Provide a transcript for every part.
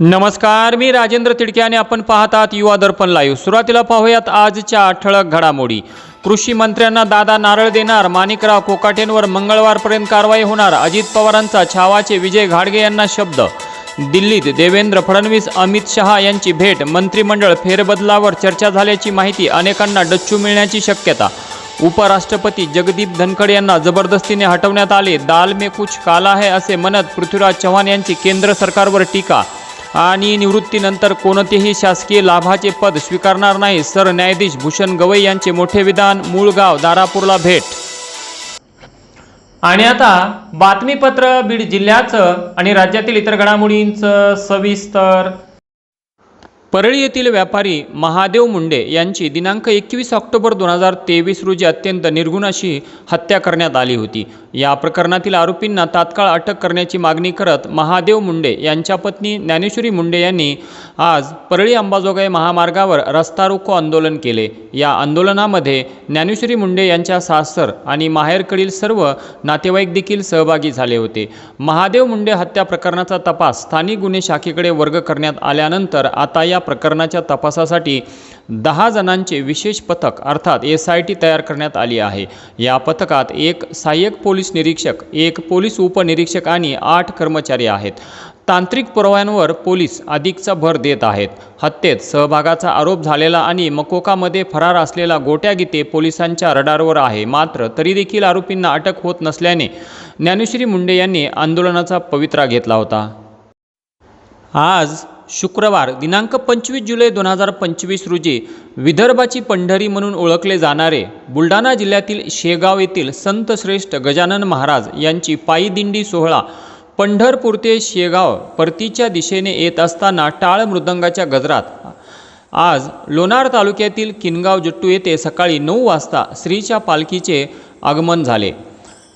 नमस्कार मी राजेंद्र तिडके आणि आपण पाहतात आहात युवा दर्पण लाईव्ह सुरुवातीला पाहूयात आजच्या ठळक घडामोडी. कृषी मंत्र्यांना दादा नारळ देणार माणिकराव कोकाटेंवर मंगळवारपर्यंत कारवाई होणार अजित पवारांचा छावाचे विजय घाडगे यांना शब्द. दिल्लीत देवेंद्र फडणवीस अमित शहा यांची भेट मंत्रिमंडळ फेरबदलावर चर्चा झाल्याची माहिती अनेकांना डच्चू मिळण्याची शक्यता. उपराष्ट्रपती जगदीप धनखड यांना जबरदस्तीने हटवण्यात आले दाल में कुछ काला है असे म्हणत पृथ्वीराज चव्हाण यांची केंद्र सरकारवर टीका. आणि निवृत्तीनंतर कोणतेही शासकीय लाभाचे पद स्वीकारणार नाही सरन्यायाधीश भूषण गवई यांचे मोठे विधान मूळ गाव दारापूरला भेट. आणि आता बातमीपत्र बीड जिल्ह्याचं आणि राज्यातील इतर घडामोडींचं सविस्तर परळी येथील व्यापारी महादेव मुंडे यांची दिनांक एकवीस ऑक्टोबर दोन हजार तेवीस रोजी अत्यंत निर्गुण अशी हत्या करण्यात आली होती. या प्रकरणातील आरोपींना तात्काळ अटक करण्याची मागणी करत महादेव मुंडे यांच्या पत्नी ज्ञानेश्वरी मुंडे यांनी आज परळी अंबाजोगाई महामार्गावर रस्ता रोको आंदोलन केले. या आंदोलनामध्ये ज्ञानेश्वरी मुंडे यांच्या सासर आणि माहेरकडील सर्व नातेवाईक देखील सहभागी झाले होते. महादेव मुंडे हत्या प्रकरणाचा तपास स्थानिक गुन्हे शाखेकडे वर्ग करण्यात आल्यानंतर आता या प्रकरणाच्या तपासासाठी दहा जणांचे विशेष पथक अर्थात एस आय टी तयार करण्यात आली आहे. या पथकात एक सहाय्यक पोलीस निरीक्षक एक पोलीस उपनिरीक्षक आणि आठ कर्मचारी आहेत. तांत्रिक पुराव्यांवर पोलीस अधिकचा भर देत आहेत. हत्येत सहभागाचा आरोप झालेला आणि मकोकामध्ये फरार असलेला गोट्या गीते पोलिसांच्या रडारवर आहे. मात्र तरी देखील आरोपींना अटक होत नसल्याने ज्ञानेश्री मुंडे यांनी आंदोलनाचा पवित्रा घेतला होता. आज शुक्रवार दिनांक पंचवीस जुलै दोन हजार पंचवीस रोजी विदर्भाची पंढरी म्हणून ओळखले जाणारे बुलढाणा जिल्ह्यातील शेगाव येथील संत श्रेष्ठ गजानन महाराज यांची पायी दिंडी सोहळा पंढरपूर ते शेगाव परतीच्या दिशेने येत असताना टाळ मृदंगाच्या गजरात. आज लोणार तालुक्यातील किनगाव जट्टू येथे सकाळी नऊ वाजता श्रीच्या पालखीचे आगमन झाले.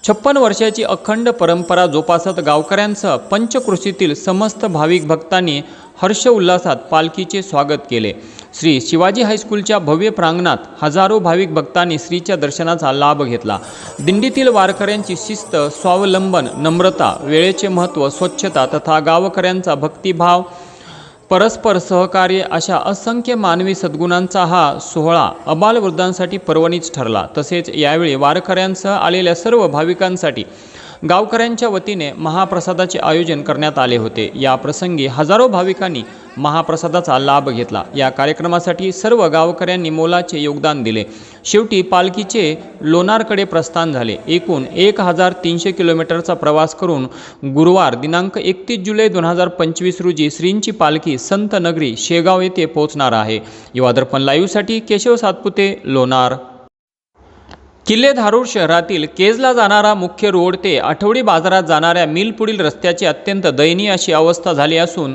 छप्पन वर्षाची अखंड परंपरा जोपासत गावकऱ्यांसह पंचकृषीतील समस्त भाविक भक्तांनी हर्ष उल्हासात पालखीचे स्वागत केले. श्री शिवाजी हायस्कूलच्या भव्य प्रांगणात हजारो भाविक भक्तांनी श्रीच्या दर्शनाचा लाभ घेतला. दिंडीतील वारकऱ्यांची शिस्त स्वावलंबन नम्रता वेळेचे महत्त्व स्वच्छता तथा गावकऱ्यांचा भक्तिभाव परस्पर सहकार्य अशा असंख्य मानवी सद्गुणांचा हा सोहळा अबालवृद्धांसाठी पर्वणीच ठरला. तसेच यावेळी वारकऱ्यांसह आलेल्या सर्व भाविकांसाठी गावकऱ्यांच्या वतीने महाप्रसादाचे आयोजन करण्यात आले होते. या प्रसंगी हजारो भाविकांनी महाप्रसादाचा लाभ घेतला. या कार्यक्रमासाठी सर्व गावकऱ्यांनी मोलाचे योगदान दिले. शेवटी पालखीचे लोणारकडे प्रस्थान झाले. एकूण एक हजार तीनशे किलोमीटरचा प्रवास करून गुरुवार दिनांक एकतीस जुलै दोन हजार पंचवीस रोजी श्रींची पालखी संत नगरी शेगाव येथे पोहोचणार आहे. युवा दर्पण लाईव्हसाठी केशव सातपुते लोणार. किल्ले धारूर शहरातील केजला जाणारा मुख्य रोड ते आठवडी बाजारात जाणाऱ्या मिल पुढील रस्त्याची अत्यंत दयनीय अशी अवस्था झाली असून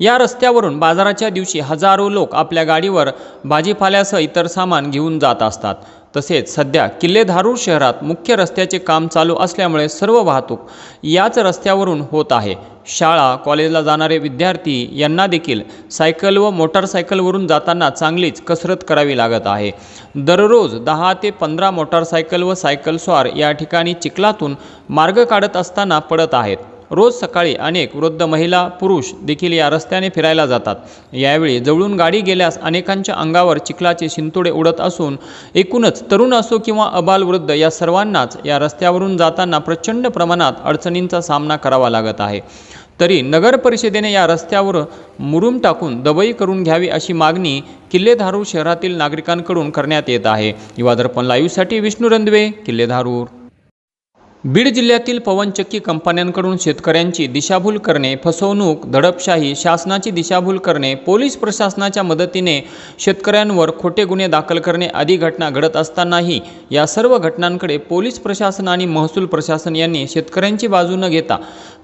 या रस्त्यावरून बाजाराच्या दिवशी हजारो लोक आपल्या गाडीवर भाजीपाल्यासह इतर सामान घेऊन जात असतात. तसेच सध्या किल्ले धारूर शहरात मुख्य रस्त्याचे काम चालू असल्यामुळे सर्व वाहतूक याच रस्त्यावरून होत आहे. शाळा कॉलेजला जाणारे विद्यार्थी यांना देखील सायकल व मोटारसायकलवरून जाताना चांगलीच कसरत करावी लागत आहे. दररोज दहा ते पंधरा मोटारसायकल व सायकलस्वार या ठिकाणी चिखलातून मार्ग काढत असताना पडत आहेत. रोज सकाळी अनेक वृद्ध महिला पुरुष देखील या रस्त्याने फिरायला जातात. यावेळी जवळून गाडी गेल्यास अनेकांच्या अंगावर चिखलाचे शिंतोडे उडत असून एकूणच तरुण असो किंवा अबालवृद्ध या सर्वांनाच या रस्त्यावरून जाताना प्रचंड प्रमाणात अडचणींचा सामना करावा लागत आहे. तरी नगर परिषदेने या रस्त्यावर मुरुम टाकून दबई करून घ्यावी अशी मागणी किल्लेधारूर शहरातील नागरिकांकडून करण्यात येत आहे. युवा दर्पण लाईव्हसाठी विष्णू रंधवे किल्लेधारूर. बीड जिल्ह्यातील पवनचक्की कंपन्यांकडून शेतकऱ्यांची दिशाभूल करणे फसवणूक दडपशाही शासनाची दिशाभूल करणे पोलीस प्रशासनाच्या मदतीने शेतकऱ्यांवर खोटे गुन्हे दाखल करणे आदी घटना घडत असतानाही या सर्व घटनांकडे पोलीस प्रशासन आणि महसूल प्रशासन यांनी शेतकऱ्यांची बाजू न घेता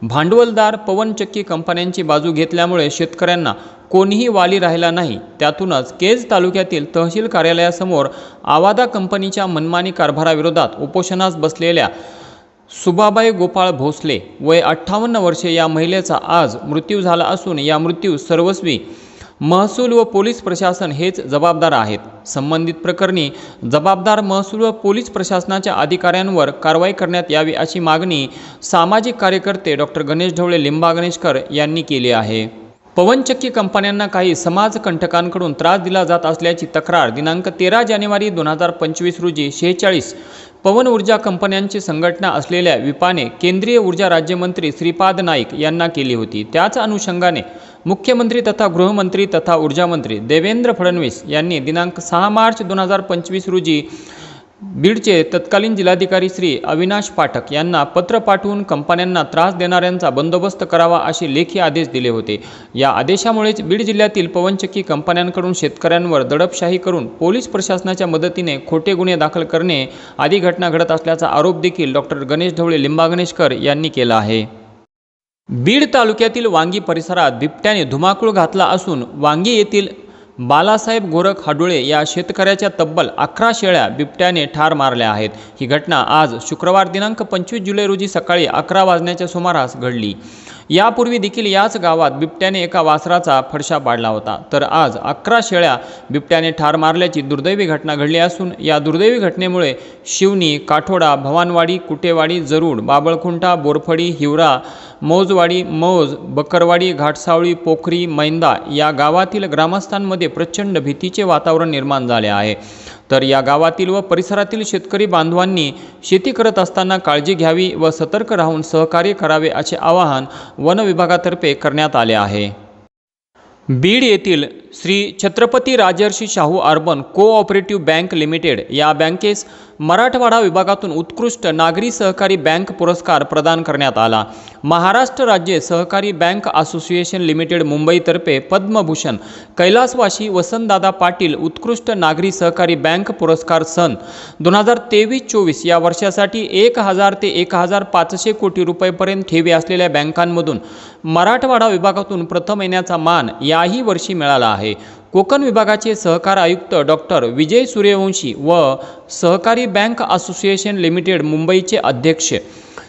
भांडवलदार पवनचक्की कंपन्यांची बाजू घेतल्यामुळे शेतकऱ्यांना कोणीही वाली राहिला नाही. त्यातूनच केज तालुक्यातील तहसील कार्यालयासमोर आवादा कंपनीच्या मनमानी कारभाराविरोधात उपोषणास बसलेल्या सुबाबाई गोपाळ भोसले वय अठ्ठावन्न वर्षे या महिलेचा आज मृत्यू झाला असून या मृत्यू सर्वस्वी महसूल व पोलीस प्रशासन हेच जबाबदार आहेत. संबंधित प्रकरणी जबाबदार महसूल व पोलीस प्रशासनाच्या अधिकाऱ्यांवर कारवाई करण्यात यावी अशी मागणी सामाजिक कार्यकर्ते डॉक्टर गणेश ढवळे लिंबा गणेशकर यांनी केली आहे. पवनचक्की कंपन्यांना काही समाजकंटकांकडून त्रास दिला जात असल्याची तक्रार दिनांक तेरा जानेवारी दोन हजार पंचवीस रोजी शेहेचाळीस पवन ऊर्जा कंपन्यांची संघटना असलेल्या विपाने केंद्रीय ऊर्जा राज्यमंत्री श्रीपाद नाईक यांना केली होती. त्याच अनुषंगाने मुख्यमंत्री तथा गृहमंत्री तथा ऊर्जामंत्री देवेंद्र फडणवीस यांनी दिनांक सहा मार्च दोन हजार पंचवीस रोजी बीडचे तत्कालीन जिल्हाधिकारी श्री अविनाश पाठक यांना पत्र पाठवून कंपन्यांना त्रास देणाऱ्यांचा बंदोबस्त करावा असे लेखी आदेश दिले होते. या आदेशामुळेच बीड जिल्ह्यातील पवनचक्की कंपन्यांकडून शेतकऱ्यांवर दडपशाही करून पोलीस प्रशासनाच्या मदतीने खोटे गुन्हे दाखल करणे आदी घटना घडत असल्याचा आरोप देखील डॉक्टर गणेश ढवळे लिंबागणेशकर यांनी केला आहे. बीड तालुक्यातील वांगी परिसरात बिबट्याने धुमाकूळ घातला असून वांगी येथील बालासाहेब गोरख हाडुळे या शेतकऱ्याच्या तब्बल अकरा शेळ्या बिबट्याने ठार मारल्या आहेत. ही घटना आज शुक्रवार दिनांक पंचवीस जुलै रोजी सकाळी अकरा वाजण्याच्या सुमारास घडली. यापूर्वी देखील याच गावात बिबट्याने एका वासराचा फडशा पाडला होता. तर आज अकरा शेळ्या बिबट्याने ठार मारल्याची दुर्दैवी घटना घडली असून या दुर्दैवी घटनेमुळे शिवनी काठोडा भवानवाडी कुटेवाडी जरूड बाबळखुंटा बोरफडी हिवरा मौजवाडी मौज बकरवाडी घाटसावळी पोखरी मैंदा या गावातील ग्रामस्थांमध्ये प्रचंड भीतीचे वातावरण निर्माण झाले आहे. तर या गावातील व परिसरातील शेतकरी बांधवांनी शेती करत असताना काळजी घ्यावी व सतर्क राहून सहकार्य करावे असे आवाहन वन विभागातर्फे करण्यात आले आहे. बीड येथील Shri Chhatrapati Rajarshi Shahu urban cooperative bank limited या बँकेस मराठवाडा विभागातून उत्कृष्ट नागरी सहकारी बँक पुरस्कार प्रदान करण्यात आला. महाराष्ट्र राज्य सहकारी बँक असोसिएशन लिमिटेड मुंबईतर्फे पद्मभूषण कैलासवाशी वसंतदादा पाटील उत्कृष्ट नागरी सहकारी बँक पुरस्कार सन दोन हजार तेवीस चोवीस या वर्षासाठी एक हजार ते एक हजार पाचशे कोटी रुपयेपर्यंत ठेवी असलेल्या बँकांमधून मराठवाडा विभागातून प्रथम येण्याचा मान याही वर्षी मिळाला आहे. कोकण विभागाचे सहकार आयुक्त डॉक्टर विजय सूर्यवंशी व सहकारी बँक असोसिएशन लिमिटेड मुंबईचे अध्यक्ष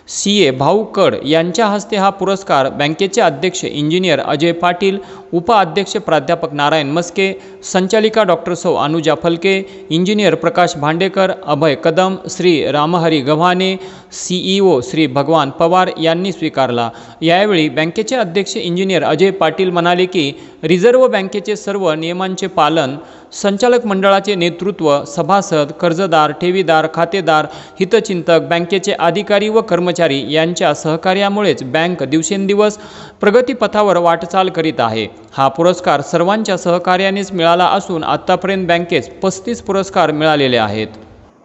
सी ए भाऊ कड यांच्या हस्ते हा पुरस्कार बँकेचे अध्यक्ष इंजिनियर अजय पाटील उपाध्यक्ष प्राध्यापक नारायण मस्के संचालिका डॉक्टर सौ अनुजा फलके इंजिनियर प्रकाश भांडेकर अभय कदम श्री रामहरी गव्हाणे सीईओ श्री भगवान पवार यांनी स्वीकारला. यावेळी बँकेचे अध्यक्ष इंजिनियर अजय पाटील म्हणाले की रिझर्व्ह बँकेचे सर्व नियमांचे पालन संचालक मंडळाचे नेतृत्व सभासद कर्जदार ठेवीदार खातेदार हितचिंतक बँकेचे अधिकारी व कर्मचारी यांच्या सहकार्यामुळेच बँक दिवसेंदिवस प्रगतीपथावर वाटचाल करीत आहे. हा पुरस्कार सर्वांच्या सहकार्यानेच मिळाला असून आत्तापर्यंत बँकेस पस्तीस पुरस्कार मिळालेले आहेत.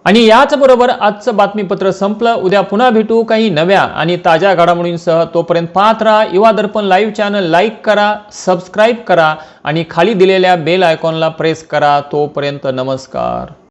आणि याचबरोबर आजचं बातमीपत्र संपलं. उद्या पुन्हा भेटू काही नव्या आणि ताज्या घडामोडींसह. तोपर्यंत पाहत राहा Yuva Darpan live channel like करा सबस्क्राईब करा आणि खाली दिलेल्या बेल आयकॉनला प्रेस करा. तोपर्यंत नमस्कार.